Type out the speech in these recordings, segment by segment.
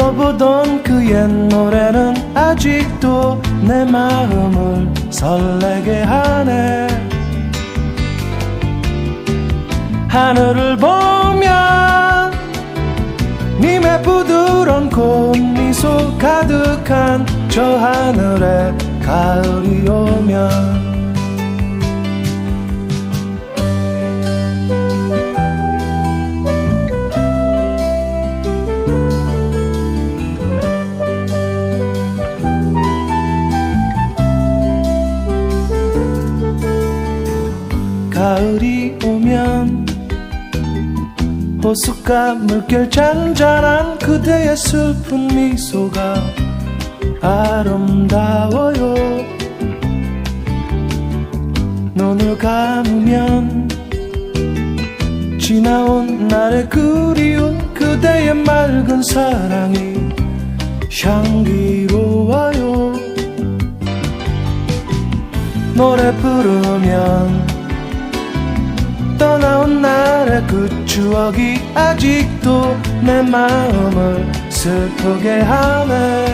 불러보던 그 옛 노래는 아직도 내 마음을 설레게 하네. 하늘을 보면 님의 부드러운 꽃미소 가득한 저 하늘에 가을이 오면 가을이 오면 호숫가 물결 잔잔한 그대의 슬픈 미소가 아름다워요. 눈을 감으면 지나온 날의 그리운 그대의 맑은 사랑이 향기로워요. 노래 부르면 떠나온 날의 그 추억이 아직도 내 마음을 슬프게 하네.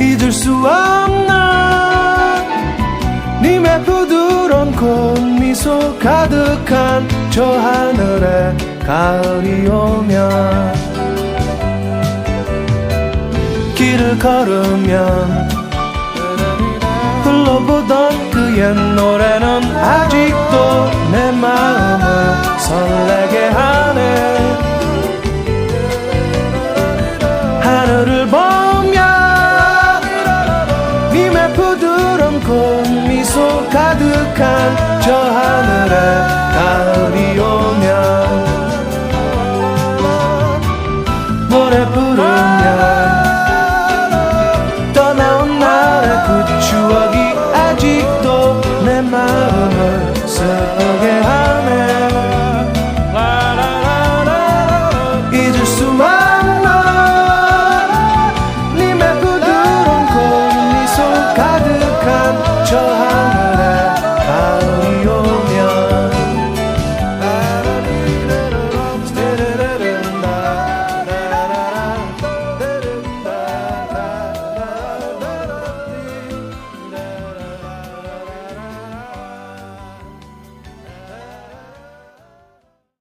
잊을 수 없는 님의 부드러운 꽃미소 가득한 저 하늘에 가을이 오면 길을 걸으면 불러보던 그 옛 노래 부드러운 곰 미소 가득한 저 하늘에